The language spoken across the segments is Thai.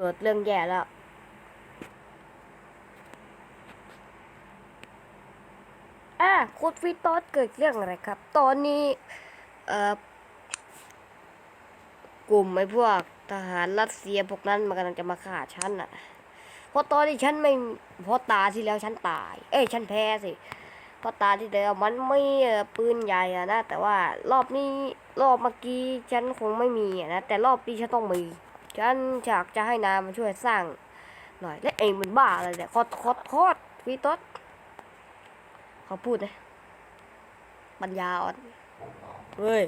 เกิดเรื่องแย่แล้ว อะคุณฟิโตสเกิดเรื่องอะไรครับ ตอนนี้ เอ่อ กลุ่มไอ้พวกทหารรัสเซียพวกนั้นมันกำลังจะมาฆ่าฉันอะ เพราะตอนที่ฉันไม่เพราะตาที่แล้วฉันตาย เอ้ยฉันแพ้สิ เพราะตาที่แล้วมันไม่เอ่อปืนใหญ่อะนะ แต่ว่ารอบนี้รอบเมื่อกี้ฉันคงไม่มีอะนะ แต่รอบนี้ฉันต้องมี ฉันอยากจะให้นายมาช่วยสร้างหน่อย และเองเป็นบ้าอะไรเนี่ยขอขอโทษฟีโตสเขาพูดนะปัญญาอ่อนเฮ้ย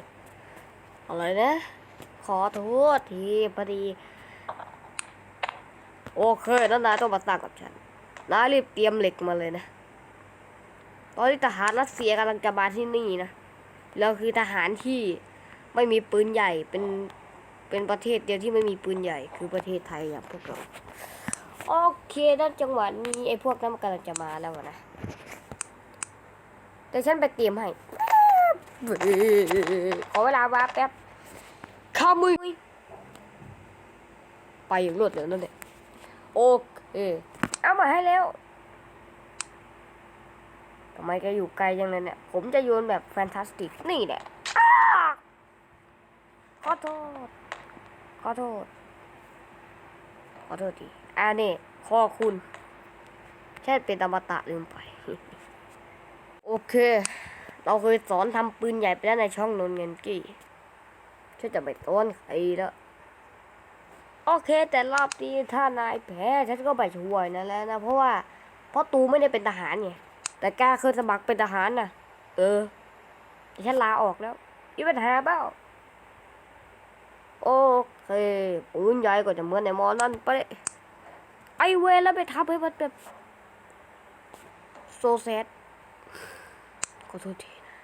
อะไรนะ ขอโทษทีพอดี โอเคแล้วนายต้องมาสร้างกับฉันนายรีบเตรียมเหล็กมาเลยนะตอนนี้ทหารรัสเซียกำลังจะมาที่นี่นะเราคือทหารที่ไม่มีปืนใหญ่เป็น เป็นประเทศเดียวที่ไม่มีปืนใหญ่คือประเทศไทยอย่างพวกเรา โอเคด้านจังหวะนี้ไอ้พวกนั้นกำลังจะมาแล้วนะ แต่ฉันไปเตรียมให้ ขอเวลาว้าแป๊บข้ามือไปอย่างรวดเร็วนั่นแหละโอเคเอามาให้แล้วทำไมแกอยู่ไกลจังเลยเนี่ย ผมจะโยนแบบแฟนตาสติก นี่แหละขอโทษ ขอโทษ ขอโทษทีอ่านี่ข้อคุณ แค่เป็นอมตะลืมไป โอเค เราเคยสอนทำปืนใหญ่ไปแล้วในช่องนนเงินกี้ฉันจะไปต้อนใครแล้ว โอเค แต่รอบนี้ถ้านายแพ้ฉันก็ไปช่วยนั่นแหละนะเพราะว่าเพราะตูไม่ได้เป็นทหารไงแต่กล้าเคยสมัครเป็นทหารน่ะเออฉันลาออกแล้วมีปัญหาเปล่าโอ เคปืนใหญ่ก็จะเหมือนในมอนั่นไปไอเวรแล้วไปทำให้มันแบบโซแซดขอโทษทีนะ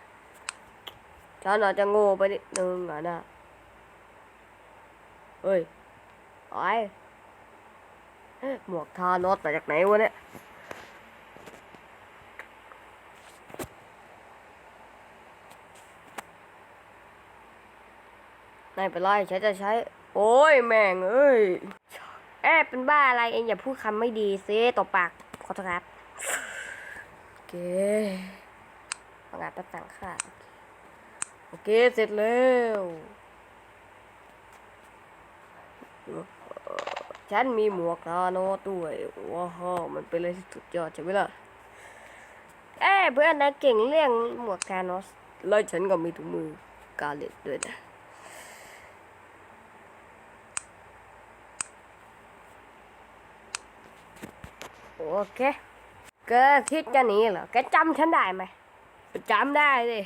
ฉันอาจจะโง่ไปนิดนึงอะนะเฮ้ยไอ้หมวกทานอสมาจากไหนวะเนี่ยไม่เป็นไรฉันจะใช้ โอ้ยแม่งเอ้ยแอบเป็นบ้าอะไรเองอย่าพูดคำไม่ดีซิตบปากขอโทษครับโอเคประกาศประสั่งค่ะโอเคเสร็จแล้วฉันมีหมวกนาโนด้วยว้าวมันเป็นอะไรที่สุดยอดใช่ไหมล่ะเอ้ยเพื่อนนะเก่งเรื่องหมวกกาโนสแล้วฉันก็มีถุงมือกาเล็ตด้วยนะ โอเคแกคิดจะหนีเหรอแกจำฉันได้ไหมจำได้สิ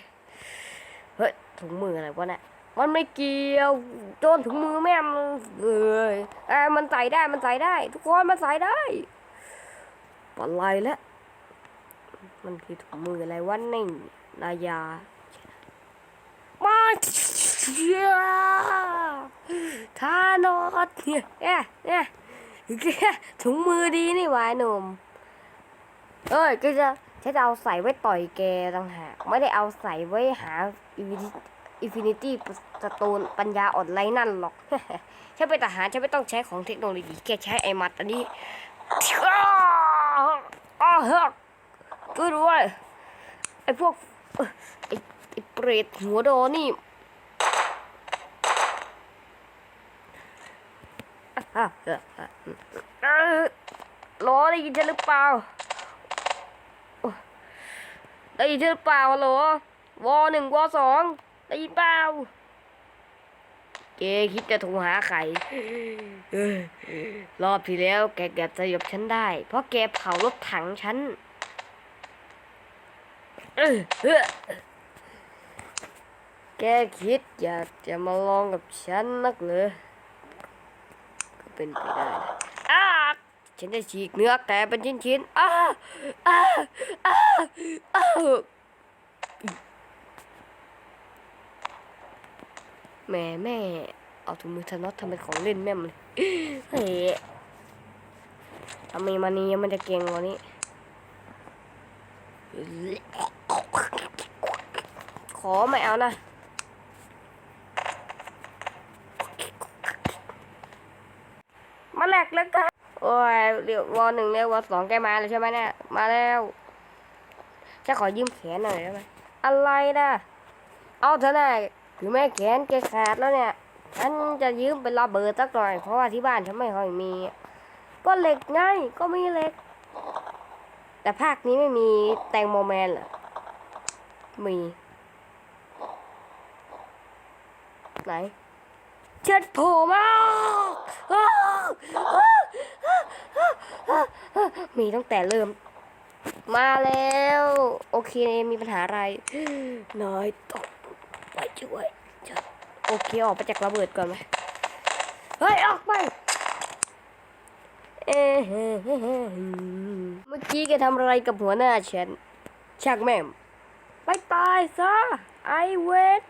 เฮ้ยถุงมืออะไรวะเนี่ยมันไม่เกี่ยวโจนถุงมือแม่มันเอ้ยอ่มันใส่ได้มันใส่ได้ ทุกคนมันใส่ได้ปอะไรแล้วมันคือถุงมืออะไรวะนี่นายามาเชียทานอสเนี่ยเนี่ย ถุงมือดีนี่วายหนุ่ม เอ้ยก็จะฉันจะเอาใส่ไว้ต่อยแกต่างหากไม่ได้เอาใส่ไว้หาอินฟินิตี้สโตนปัญญาอ่อนไรนั่นหรอกฉันเป็นทหารฉันไม่ต้องใช้ของเทคโนโลยีแกใช้ไอมัดอันนี้อ้าวเฮ้ยช่วยด้วยไอพวกไอไอเปรตหัวโดนี่ อะเออเออเออ รอได้ยินฉันหรือเปล่า ได้ยินฉันหรือเปล่าฮัลโหลวอหนึ่งวอสองได้ยินเปล่าเกคิดจะโทรหาใครรอบที่แล้วแกเกือบสยบฉันได้ เพราะแกเผารถถังฉันแกคิดอยากจะมาลองกับฉันนักเหรอ เป็นไปได้นะอ้าฉันจะฉีกเนื้อแต่เป็นชิ้นๆอ้าอ้าอ้าอ้าแม่แม่ เอาถุงมือธนอตทำเป็นของเล่นแม่มเลยเฮ้ยทำไมมันนี้มันจะเก่งกว่านี้ขอไม่เอานะ มาแลกแล้วกันโอ้ยเรียกวอหนึ่งเรียกวอสองแกมาแล้วใช่ไหมเนี่ย มาแล้วจะขอยืมแขนหน่อยได้ไหมอะไรนะเอาเถอะนะถึงแม่แขนแกขาดแล้วเนี่ยฉันจะยืมเป็นระเบิดสักหน่อย เพราะว่าที่บ้านฉันไม่ค่อยมี ก็เหล็กไงก็มีเหล็ก แต่ภาคนี้ไม่มีแตงโมแมนเหรอ มี ไหน เชิดโผล่มาอ้าวอ้าวอ้าวอ้าวอ้าวมีตั้งแต่เริ่ม มาแล้ว โอเคมีปัญหาอะไรนายต้องไปช่วยฉันโอเคออกไปจากระเบิดก่อนไหมเฮ้ย ออกไปเอ๊ะเมื่อกี้แกทำอะไรกับหัวหน้าฉันชักแม่มไปตายซะไอเวท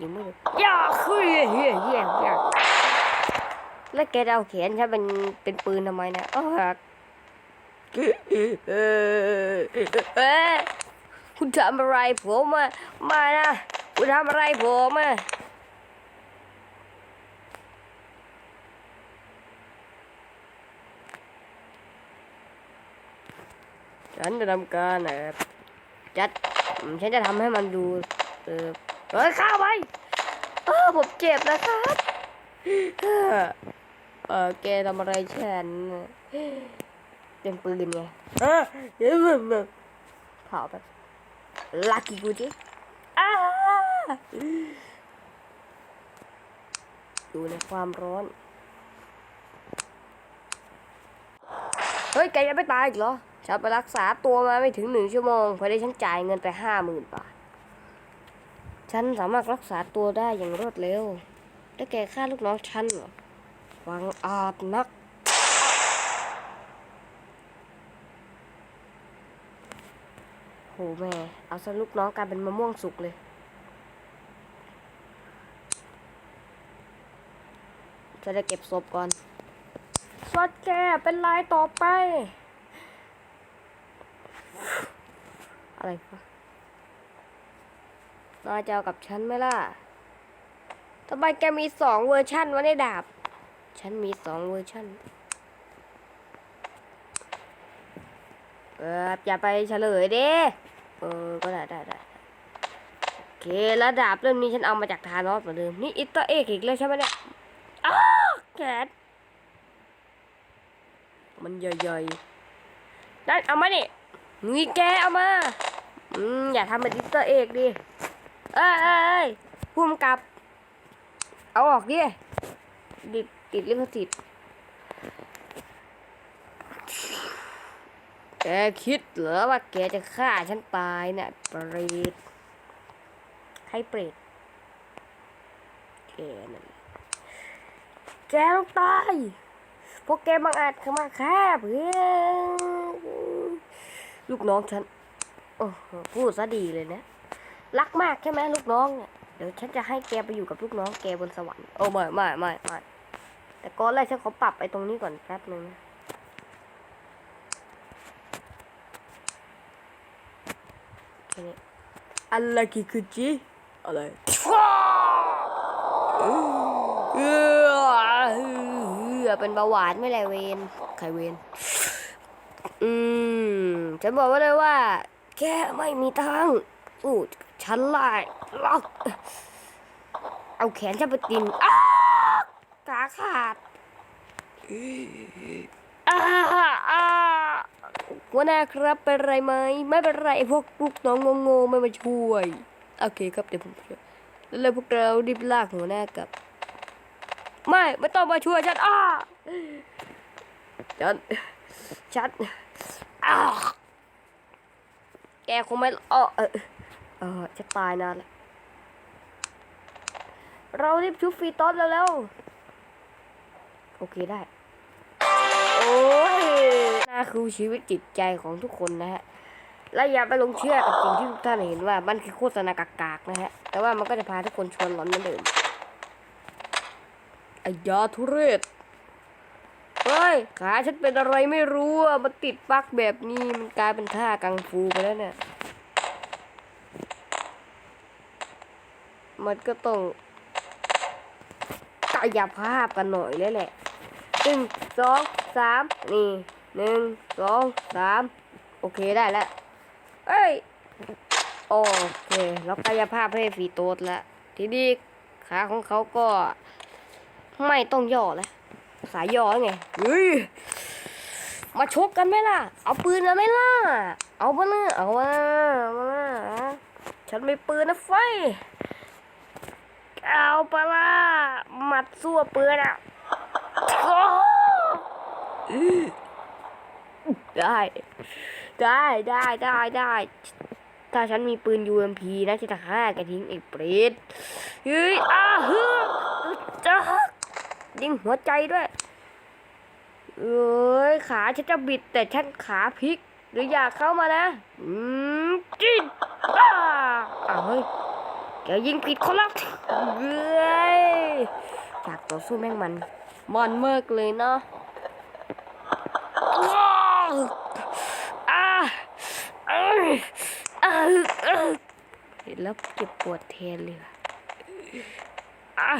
ยังไม่รู้อย่าคือเฮียเฮียเฮียเฮียแล้วแกจะเอาแขนฉันเป็นเป็นปืนทำไมนะอ้าวเออเอ๊ะคุณทำอะไรผมอะมานะ คุณทำอะไรผมอะฉันจะทำการเอ่อจัด ฉันจะทำให้มันดูเออ เฮ้ยข้าไปเออผมเจ็บนะครับเออเออแกทำอะไรฉันเป็นปืนไงเออเดี๋ยวเผาแบบลักกี้กูจิอ้าดูในความร้อน เฮ้ย แกยังไม่ตายอีกเหรอ ฉันไปรักษาตัวมาไม่ถึงหนึ่งชั่วโมงพราะได้ฉันจ่ายเงินไปห้าหมื่นบาท ฉันสามารถรักษาตัวได้อย่างรวดเร็วแล้แกฆ่าลูกน้องฉันเหรอวังอาจนัก โหแม่ เอาซะลูกน้องกลายเป็นมะม่วงสุกเลย จะได้เก็บศพก่อนสวัสดแกเป็นลายต่อไป อะไรวะ นายจะเอากับฉันไหมล่ะทำไมแกมีสองเวอร์ชันวะในดาบ ฉันมีสองเวอร์ชันเอออย่าไปเฉลยเด้เออ ก็ได้ได้ได้โอเคแล้วดาบเล่มนี้ฉันเอามาจากทานอสเหมือนเดิม นี่อิตเตอร์เอกอีกแล้วใช่ไหมเนี่ยอ้าวแขนมันใหญ่ๆนั่นเอามานี่นี่แกเอามา อืม อย่าทำเป็นอิตเตอร์เอกดิ เอ้ยเอ้ยพุ่มกับ เอาออกดิดิดติดลิขสิทธิ์แกคิดเหรอว่าแกจะฆ่าฉันตายเนี่ยเปรตใครเปรตแกนั่นแกต้องตายเพราะแกบังอาจเข้ามาแคบเพื่อนลูกน้องฉัน โอ้พูดซะดีเลยนะ รักมากใช่ไหมลูกน้องเนี่ยเดี๋ยวฉันจะให้แกไปอยู่กับลูกน้องแกบนสวรรค์โอ้ไม่ไม่ไม่ไม่แต่ก่อนแรกฉันขอปรับไอ้ตรงนี้ก่อนแป๊บนึงนะแค่นี้อะไรกิคุจิอะไรเออเป็นเบาหวานไม่แลเวนใครเวนอืมฉันบอกไว้เลยว่า แกไม่มีทางอู้ ฉันไล่ล็อกเอาแขนฉันไปตินอ้าขาขาดอ้าอ้าหัวหน้าครับเป็นไรไหมไม่เป็นไรพวกลูกน้องงงๆไม่มาช่วย โอเคครับเดี๋ยวผมช่วยแล้วเลยพวกเรารีบลากหัวหน้ากลับ ไม่ไม่ต้องมาช่วยฉันอ้าฉันฉันอ้าแกคงไม่เออ เออจะตายนานล้วเรารีบชุบฟรีตอนแล้วๆโอเคได้ โอ้ยน่าคือชีวิตจิตใจของทุกคนนะฮะและอย่าไปลงเชื่อกับสิ่งที่ทุกท่านเห็นว่ามันคือโฆษณากากๆนะฮะ แต่ว่ามันก็จะพาทุกคนชวนหลอนเหมือนเดิมไอ้ยาทุเรศเฮ้ยขาฉันเป็นอะไรไม่รู้อะมันติดปักแบบนี้มันกลายเป็นท่ากังฟูไปแล้วเนี่ย มันก็ต้องกายภาพกันหน่อยเลยแหละหนึ่งสองสามนี่หนึ่งสองสามโอเคได้แล้ว เอ้ย โอเค แล้วกายภาพให้ฟีโตสแล้ว ทีนี้ขาของเขาก็ไม่ต้องย่อแล้ว สายย่อไงเฮ้ยมาชกกันไหมล่ะ เอาปืนมาไหมล่ะ เอามาเนะเอามาเอามาฉันไมีปืนนะไฟ เอาปล่ะหมัดสู้ปืนอะโอ้ได้ ได้ได้ได้ได้ ถ้าฉันมีปืน UMP นะจะฆ่าแกทิ้งไอ้เปรตเฮ้ยอ้าฮึจะยิงหัวใจด้วย เอ้ยขาฉันจะบิดแต่ฉันขาพลิก หรืออยากเข้ามานะ อืมจิ้นอ้าอ้าเฮ้ย แกยิงผิดคนละเอ้ยจากต่อสู้แม่งมันมันเมากเลยเนาะว้าอาเห็นแล้วเจ็บปวดแทนเลยอะ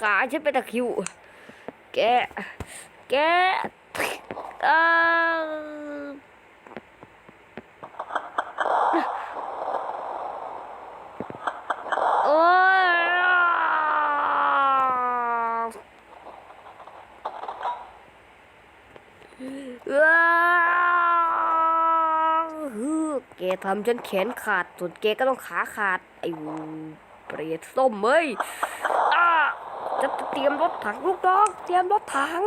ขาฉันเป็นตะคิว แก แกอ่าโอ้ยอ้าวฮึแก ทำฉันแขนขาดส่วนแกก็ต้องขาขาด ไอ้เปรตส้มเอ้ยอ่าจะเตรียมรถถังลูกน้องเตรียมรถถัง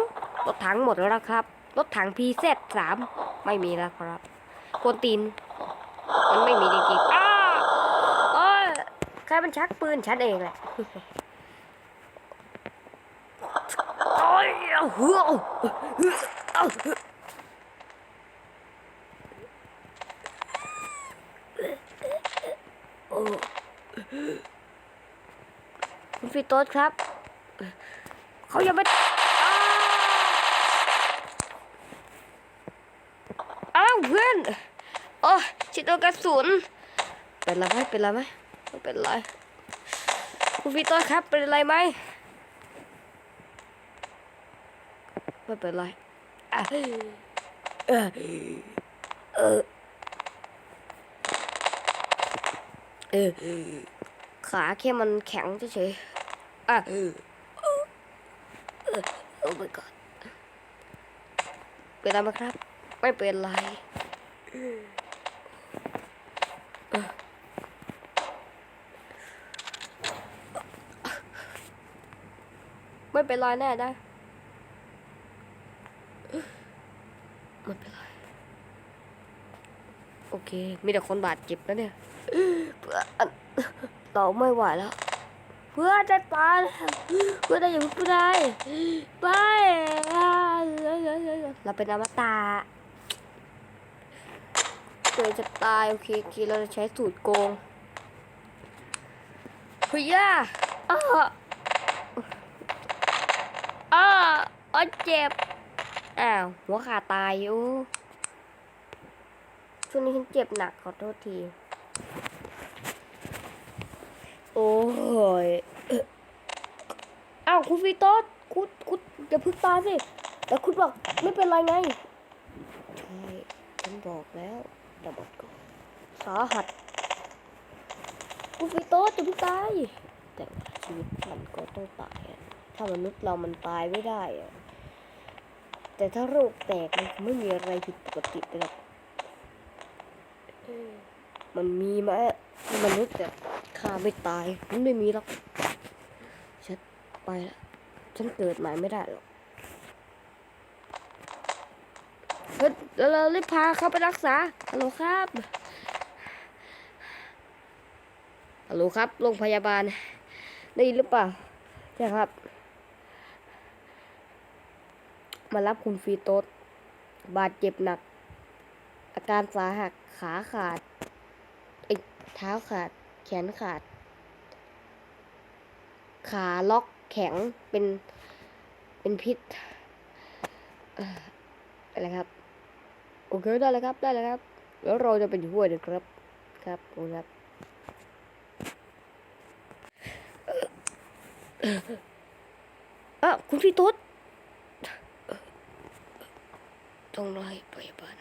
รถถังหมดแล้วครับ รถถัง PZ สามไม่มีแล้วครับกวนตีน มันไม่มีจริงๆอ้าโอ้ยใครมันชักปืนฉันเองแหละโอ้ยเอาหัวเอ คุณฟิโต้ครับ เขายังไม่อ้าวเพื่อนโอ้ชิดโดนกระสุน เป็นไรไหมเป็นไรไหมไม่เป็นไรคุณฟิโต้ครับเป็นไรไหมไม่เป็นไรเออเออเออขาแค่มันแข็งเฉยๆ อะโอ้ my god เป็นอะไรไหมครับ ไม่เป็นไรไม่เป็นไรแน่นะไม่เป็นไรโอเค มีแต่คนบาดเจ็บนะเนี่ยเพื่อนเราไม่ไหวแล้ว เพื่อจะตายเพื่อจะอยู่ไม่ได้ไปเราเป็นอมตะเพื่อนจะตายโอเคโอเคเราจะใช้สูตรโกงเฮ้ยอะอ้าอ้าอ้อเจ็บอ้าวหัวขาดตายอยู่ช่วงนี้ฉันเจ็บหนักขอโทษที โอ้ยเอ่ออ้าวคุณฟีโต้คุณคุณอย่าพึ่งตายสิ แต่คุณบอกไม่เป็นไรไง ใช่ ฉันบอกแล้วดับก่อนสาหัสคุณฟีโต้จะพึ่งตาย แต่ชีวิตมันก็ต้องตายอะถ้ามนุษย์เรามันตายไม่ได้อะแต่ถ้าโรคแตกมันคงไม่มีอะไรผิดปกติเลยหรอกมันมีไหมมนุษย์แต่ ข้าไม่ตายมันไม่มีหรอกฉันไปละฉันเกิดใหม่ไม่ได้หรอกเฮ้ยเราเรารีบพาเขาไปรักษาฮัลโหลครับฮัลโหลครับโรงพยาบาลได้ยินหรือเปล่าใช่ครับ มารับคุณฟีโตสบาดเจ็บหนัก อาการสาหัสขาขาดไอ้เท้าขาด แขนขาด ขาล็อกแข็งเป็นเป็นพิษอะไรครับ โอเคได้แล้วครับได้แล้วครับ แล้วเราจะไปช่วยนะครับครับขอบคุณครับเออคุณพี่ตุ๊ดต้องรอให้พยาบาลมารับ